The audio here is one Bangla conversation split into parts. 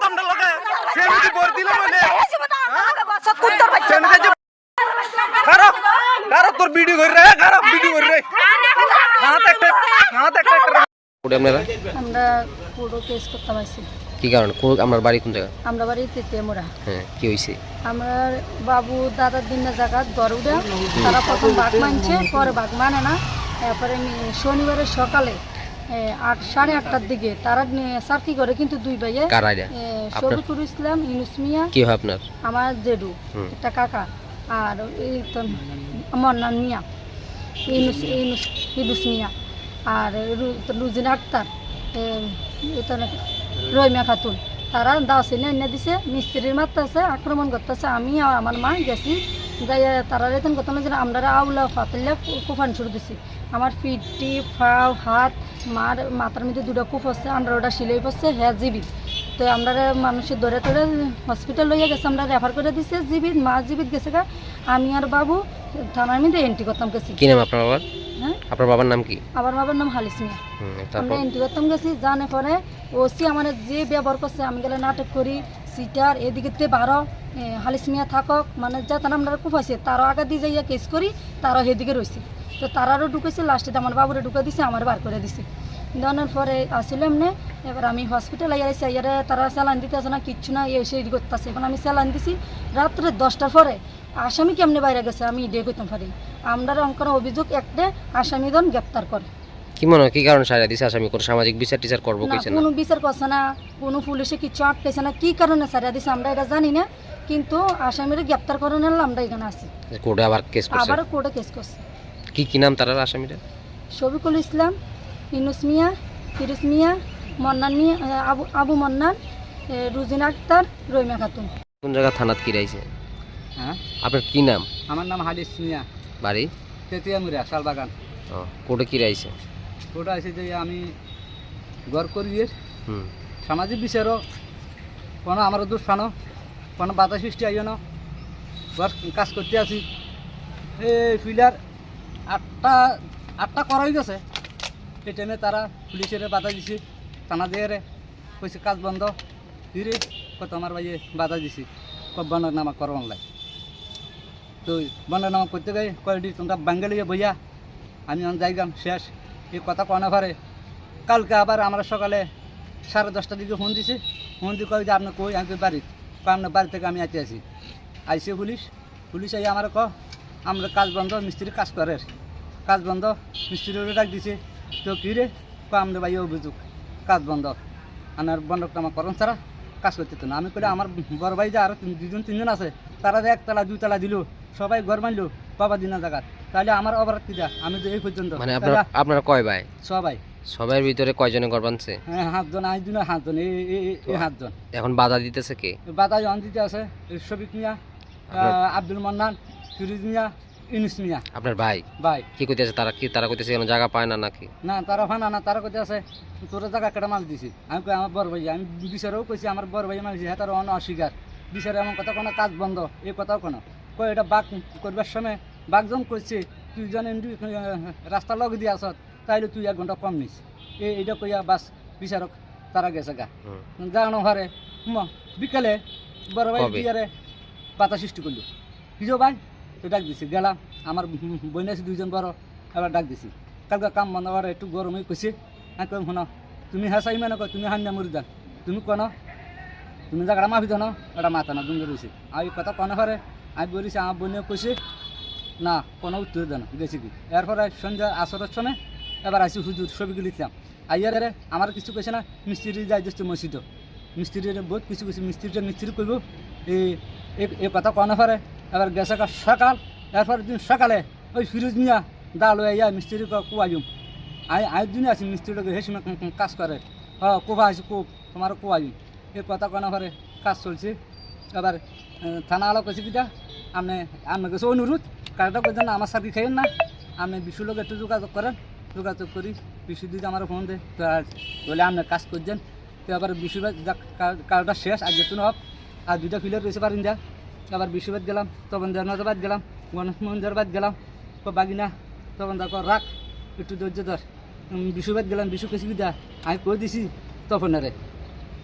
আমরা লগে সে যদি বর দিলে মানে হ্যাঁ? সেনকে যে খারাপ খারাপ তোর ভিডিও করে রে খারাপ ভিডিও করে রে হাত একটা হাত একটা একটা আপনারা আমরা পুরো কেস করতে পারছি কি কারণ কোন আমার বাড়ি কোন জায়গা আমরা বাড়ি হ্যাঁ কি হয়েছে আমার বাবু দাদার দিনের জায়গা গরুটা তারা প্রথম বাঘ মানছে পরে বাঘ মানে না তারপরে শনিবারের সকালে আট সাড়ে আটটার দিকে। তারা সার্কি করে? কিন্তু দুই ভাইয়ে? শফিকুর ইসলাম ইউনুস মিয়া কি হয় আপনার? আমার জেডু একটা কাকা আর এই তো মন্নান মিয়া ইনুস ইনুস ইনুস মিয়া আর রু- তো লুজিন আক্তার রহিমা খাতুন। তারা দাও সিনে এনে দিছে মিস্ত্রির মারতেছে আক্রমণ করতেছে। আমি আর আমার মা গেছি যাই তারা রেতন করতাম যে আমরা আউলা ফাতলে কুফান শুরু দিছি। আমার ফিটটি ফাও, হাত, মার, মাথার মধ্যে দুটো কূপ হচ্ছে আমরা ওটা সিলাই পড়ছে হ্যাঁ জিবি তো আমরা মানুষের দরে ধরে হসপিটাল লইয়া গেছে, আমরা রেফার করে দিছে জীবিত মা জীবিত গেছে আমি আর বাবু থানার মধ্যে এন্ট্রি করতাম গেছি। কি নাম আপনার বাবার? হ্যাঁ? আপনার বাবার নাম কি? আমার বাবার নাম হালিস মিয়া। আমরা করতাম গেছি জানে পরে ওসি আমার যে ব্যবহার করছে আমি গেলে নাটক করি সিটার এদিকে তে বারো হালিস মিয়া থাকক মানে যা তারা আমরা কুফাইছে তারও আগে দিয়ে যাইয়া কেস করি তারও সেদিকে রয়েছে তো তারারও ঢুকেছে লাস্টে আমার বাবুরে ঢুকে দিছে আমার বার করে দিছে। দেওয়ানোর পরে আসলে এমনি এবার আমি হসপিটাল আইসি আইয়ারে তারা স্যালাইন দিতেছে না কিচ্ছু না এসে এদিকে করতেছে। এখন আমি স্যালাইন দিছি রাত্রে দশটার পরে। আসামি কেমনে বাইরে গেছে আমি ইডে করতাম পারি আমরা অঙ্কন অভিযোগ একটা আসামিদন গ্রেপ্তার করে। কি মনে হয় কি কারণ সারা দিছে আসামি? কোন সামাজিক বিচার টিচার করব না না? কোনো বিচার করছে না কোনো পুলিশে কিছু আটকেছে না কি কারণে সারিয়া দিছে আমরা এটা জানি না। কিন্তু আসামিরা গ্রেপ্তার করে নিলাম আমরা এখানে আছি। কোর্টে আবার কেস করছে? আবার কোর্টে কেস করছে। কি কি নাম তারা আসামিরা শফিকুল ইসলাম। ইনুস মিয়া ফিরুজ মিয়া মন্নান মিয়া আবু আবু মন্নান রুজিনা আক্তার রহিমা খাতুন। কোন জায়গা থানাত কি রাইছে হ্যাঁ? আপনার কি নাম? আমার নাম হালিস মিয়া। বাড়ি? তেতিয়া তেতিয়ামুরিয়া শালবাগান। ও কোর্টে কি রাইছে ওটা আছে যে আমি গড় করিয়ে হুম। সামাজিক বিচারও কোনো আমার দোষ ফানো কোনো বাধা সৃষ্টি আইও না ঘর কাজ করতে আছি। এই ফিলার আটটা আটটা করা হয়ে গেছে। টাইমে তারা পুলিশের বাধা দিছে, থানা দিয়ে কইছে, কাজ বন্ধ ফিরে কত আমার ভাইয়ে বাধা দিছি নামা করো অনলাইন। তো বনের নামা করতে গিয়ে কয়টি তোমরা বাঙ্গালিয়ে বইয়া, আমি যাইগাম, শেষ। এই কথা কনা পারে কালকে আবার আমরা সকালে সাড়ে দশটার দিকে ফোন দিছি। ফোন দিয়ে কয় যে, আপনি কই? আমি বাড়ি। আপনার বাড়ি থেকে আমি আইতে আছি। আইসে পুলিশ। পুলিশ আই আমার ক আমরা কাজ বন্ধ, মিস্ত্রি কাজ করে। কাজ বন্ধ মিস্ত্রিও ডাক দিছে তো কী রে? ক আমরা ভাই অভিযোগ। কাজ বন্ধ। আনার বন্ধকটা আমার করন ছাড়া কাজ করতে তো না। আমি কই আমার বড় ভাই যে আরও দুজন তিনজন আছে তারা যে একতলা দুইতলা দিল সবাই ঘর মানলো বাবা দিনা জায়গা তাহলে আমার অপরাধ কি? আমি তো এই পর্যন্ত মানে আপনার আপনারা কয় ভাই? সবাই। সবার ভিতরে কয়জনে ঘর বানছে হ্যাঁ হাতজন দিনের হাতজন এই এই- হাতজন এখন বাধা দিতেছে কে? বাধা জন দিতে আছে শফিক মিয়া আব্দুল মান্নান ফিরোজ মিয়া ইনুস মিয়া আপনার ভাই? ভাই। কি কইতেছে তারা? কি তারা কইতেছে কোনো জায়গা পায় না নাকি? না তারা ফানা না তারা কোথায় আছে তোর জায়গা কেটে মাল দিছি। আমি কই আমার বড় ভাই আমি বিচারেও কইছি আমার বড় ভাই মাল দিছি হ্যাঁ তার অন অস্বীকার বিচারে এমন কথা কোনো কাজ বন্ধ এই কথাও কোনো। কই এটা বাঘ করবার সময় বাঘজন করছে তুই জন রাস্তা লগ দিয়ে আসত তাইলে তুই এক ঘণ্টা কম নিস। এই এইটা কইয়া বাস বিচারক তারা গেছে গা। জানো হারে বিকালে বড় ভাই? বিয়ারে পাতা সৃষ্টি করল। কিজো ভাই? তো ডাক দিছি গেলাম আমার বোন আছে দুইজন বড়, এবার ডাক দিছি। কালকে কাম বন্ধ করে একটু গরমই কইছে, আমি কই শুনো, তুমি হাসাই মানে কয় তুমি হান্না মরি যান তুমি কোন তুমি জায়গাটা মাফি জানো এটা মাথা না দুঙ্গে রয়েছে এই কথা কনে পারে আমি বলিছি, আমার বোনে কইছে, না, কোনো উত্তর দেন, গেছি কি? এরপরে সন্ধ্যা আসরের সময় এবার আসি হুজুর ছবিগুলি লিখলাম। আইয়ার আমার কিছু কইছে না, মিস্ত্রি যাই দিচ্ছে মসজিদ। মিস্ত্রির বহুত কিছু কিছু মিস্ত্রিটা মিস্ত্রি করব এই কথা কনে পারে এবার গেছে সকাল, এরপর দিন সকালে ওই ফিরোজ মিয়া ডাল হয়ে ইয়া মিস্ত্রি কুয়াইম আই আই দিনে আছি মিস্ত্রিটাকে হেসে কাজ করে। হ কোভা আছে কোপ তোমার কুয়াইম এই কথা কনে পারে কাজ চলছে। এবার থানা আলো কেছে কিটা আপনি আপনার কাছে অনুরোধ। কারটা করছেন আমার সাথে খাইয়েন না। আপনি বিশু লোক একটু যোগাযোগ করেন। যোগাযোগ করি, বিশু দিদি আমার ফোন দেয় বলে আপনি কাজ করছেন। তো আবার বিশুবাদ কারটা শেষ আগে তো হোক। আর দুইটা ফিলের রয়েছে পারেন যা আবার বিশুবাদ গেলাম তখন জন্মদাবাদ গেলাম গণেশ মন্দিরবাদ গেলাম বাগিনা তখন দেখো রাখ একটু ধৈর্য ধর। উম, বিশুবাদ গেলাম বিশু কেছি বিদা আমি কই দিছি? তখন রে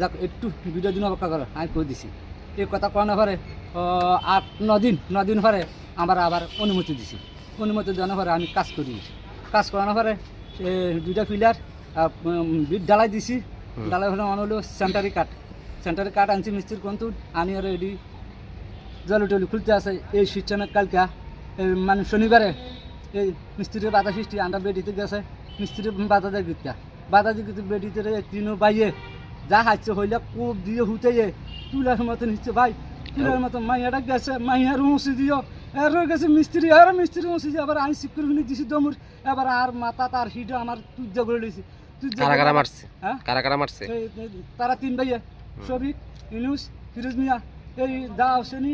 যাক একটু ভিডিও দিন অপেক্ষা করো আমি কই দিছি? এই কথা করানোর পরে আট ন দিন ন দিন পরে আমার আবার অনুমতি দিছি। অনুমতি দেওয়ার পরে আমি কাজ করি। কাজ করানোর পরে দুইটা পিলার বিট ডালাই দিছি। ডালাই হলে মনে হলো সেন্টারি কাঠ সেন্টারি কাঠ আনছি মিস্ত্রির কোন আনি আর এডি জল টলি খুলতে আছে। এই সিস্টেমের কালকা এই মানে শনিবারে এই মিস্ত্রির বাধা সৃষ্টি আন্ডা বেডিতে গেছে। মিস্ত্রি বাধা দেয় গীতা বাধা দিয়ে কিন্তু বেডিতে তিনও বাইয়ে। যা হাচ্ছে হইলে কোপ দিয়ে হুতে তুলার মতো নিচ্ছে ভাই। তুলার মতো মাইয়াটা গেছে মাইয়ার উঁচি দিও এর গেছে মিস্ত্রি আর মিস্ত্রি উঁচি দিয়ে আবার আইন সিকুর হুনি দিছি দমুর। এবার আর মাথা তার হিট আমার তুজ্জা করে লইছি। তুজ্জা কারা কারা মারছে? কারা কারা মারছে? এই- এই- তারা তিন ভাইয়া। শফিক ইনুস ফিরোজ মিয়া। এই দা হোসেনি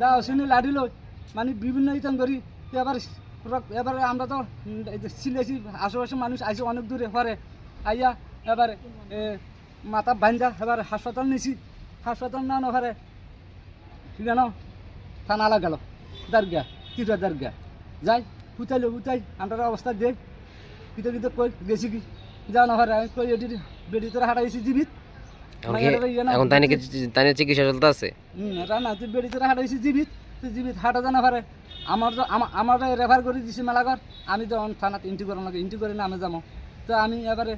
দা হোসেনি লাডিল মানে বিভিন্ন ইতাম করি এবার এবার আমরা তো সিলেছি আশেপাশে মানুষ আইসে অনেক দূরে পরে আইয়া এবার মাথা বান্ধা, এবার হাসপাতাল নিছি। হাসপাতাল না নভারে আছে থানা লাগালো দারগা, তিরা দারগা। যাই উঠাইলো উঠাই, আমরা অবস্থা দে কিতে কিতে কই, গেছি কি? যা নভারে আমি কই, এটি বেডি তোরা হারাইছি জীবিত। এখন না, তাই নাকি তাই চিকিৎসা চলতে আছে রানা তুই বেড়ি তোরা হাঁটাইছি জীবিত তুই জীবিত হাঁটা জানা পারে। আমার তো আমার রেফার করে দিছি মেলাঘর। আমি তো থানাত ইন্টি করার লাগে ইন্টি করে না আমি যাব। তো আমি এবারে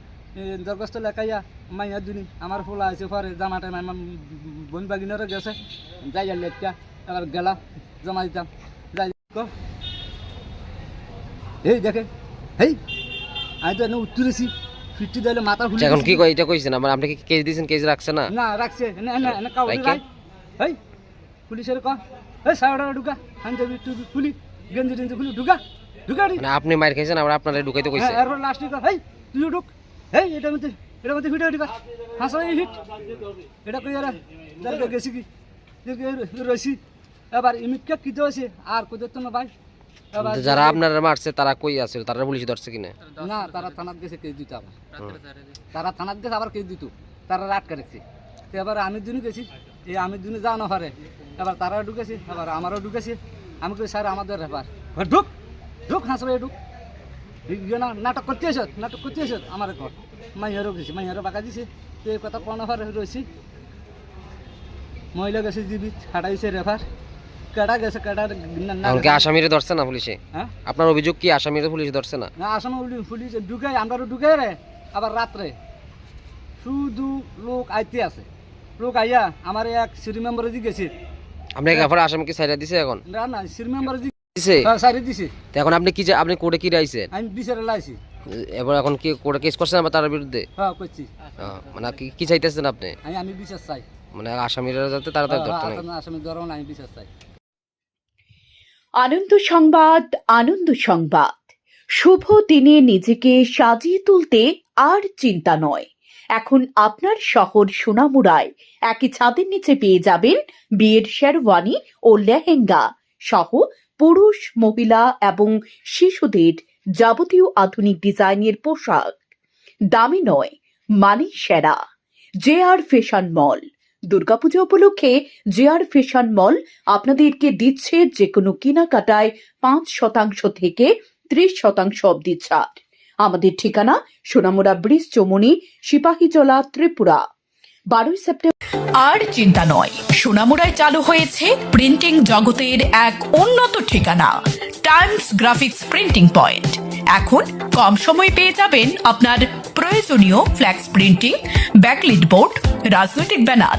দরখাস্ত লেখাইয়া মাইয়া দুনি আমার ফুলা আছে পরে জামা টাইম আমার বোন বাগিনারও গেছে। যাই আর লেটকা এবার গেলাম জমা দিতাম। যাই। এই দেখে হেই আমি তো এনে উত্তরেছি। ফিরতি দিলে মাথা খুলে আচ্ছা, এখন কি। কই এটা কইছেন আমার আপনি কি কেস দিয়েছেন কেস রাখছে না? না রাখছে। না না না রাইখে? রাই হেই পুলিশের ক? এই সাড়ে ঢুকা। হাঞ্জাবি টুবি খুলি গেঞ্জি টেঞ্জি খুলি ঢুকা। ঢুকা রে মানে আপনি মার খাইছেন আবার আপনারা ঢুকাইতে কইছে। এরপর লাস্টে কর হেই তুই ঢুক। হেই এটা মধ্যে এটা মধ্যে ভিডিও ঢুকা। হাসা এই হিট। এটা কই আর যার গেছি কি? রইছি। এবার ইমিটকে কি আছে আর কই তো না ভাই? যারা আপনারা মারছে তারা কই আছে? তারা পুলিশ ধরছে কিনা? না তারা থানাত গেছে কেস দিত আবার তারা থানাত গেছে আবার কেস দিত। তারা রাত করেছে তো এবার আমি দিনও গেছি। এই আমি দিনে যাও না পারে। এবার তারাও ঢুকেছে এবার আমারও ঢুকেছে। আমি কই স্যার আমাদের ব্যাপার। ঢুক ঢুক হাসবে ঢুক। না নাটক করতে এসত নাটক করতে এসত আমার ঘর। মাইয়ারও গেছে মাইয়ারও বাঁকা দিছে। তো এই কথা কোন রয়েছি মহিলা গেছে জীবিত হাঁটাইছে রেফার। কেডা গেছে কেডা না এখন আসামিরে ধরছে না পুলিশে? হ্যাঁ? আপনার অভিযোগ কি? আসামিরে পুলিশ ধরছে না? না আসামে পুলিশ ঢুকে আমরা ঢুকে রে আবার রাত্রে। শুধু লোক আইতে আছে। লোক আইয়া আমার এক সিরি মেম্বারে দি গেছে। আপনি এরপরে আসামিকে সাইডা দিছে এখন? না না সিরি মেম্বারে দি দিছে? সারি দিছে। এখন আপনি কি আপনি কোর্টে কি রাইছেন আমি বিচারে লাইছি। এবার এখন কি কোর্টে কেস করছেন আবার তার বিরুদ্ধে? হ্যাঁ করছি। মানে কি কি চাইতেছেন আপনি? আমি আমি বিচার চাই। মানে আসামিরা যাতে তাড়াতাড়ি ধরতে নাই হ্যাঁ, আসামি ধরো না আমি বিচার চাই। আনন্দ সংবাদ আনন্দ সংবাদ। শুভ দিনে নিজেকে সাজিয়ে তুলতে আর চিন্তা নয়। এখন আপনার শহর সোনামুড়ায়। একই ছাদের নিচে পেয়ে যাবেন বিয়ের শেরওয়ানি ও লেহেঙ্গা। সহ পুরুষ, মহিলা এবং শিশুদের যাবতীয় আধুনিক ডিজাইনের পোশাক। দামি নয় মানে সেরা। J R fashion mall. Durga Puja উপলক্ষে জে আর ফ্যাশন মল আপনাদেরকে দিচ্ছে যে কোনো কেনাকাটায় পাঁচ শতাংশ থেকে ত্রিশ শতাংশ অব্দি ছাড়। আমাদের ঠিকানা সোনামুড়া ব্রিজ চমুনি, সিপাহীজলা, ত্রিপুরা। বারোই সেপ্টেম্বর আর চিন্তা নয়, সোনামুড়ায় চালু হয়েছে প্রিন্টিং জগতের এক উন্নত ঠিকানা, টাইমস গ্রাফিক্স প্রিন্টিং পয়েন্ট। এখন কম সময় পেয়ে যাবেন আপনার প্রয়োজনীয় ফ্ল্যাক্স প্রিন্টিং, ব্যাকলিট বোর্ড, রাজনৈতিক banner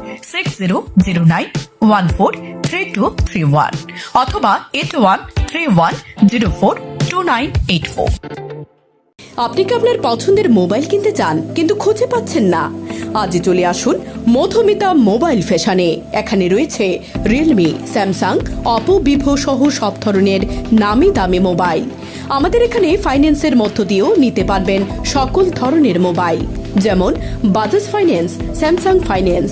six zero zero nine one four three two three one অথবা eight one three one zero four two nine eight four আপনি কি আপনার পছন্দের মোবাইল কিনতে চান, কিন্তু খুঁজে পাচ্ছেন না? আজ চলে আসুন মধুমিতা মোবাইল ফ্যাশনে। এখানে রয়েছে রিয়েলমি স্যামসাং অপো ভিভো সহ সব ধরনের নামি দামি মোবাইল। আমাদের এখানে ফাইন্যান্সের মধ্য দিয়েও নিতে পারবেন সকল ধরনের মোবাইল, যেমন বাজাজ ফাইন্যান্স স্যামসাং ফাইন্যান্স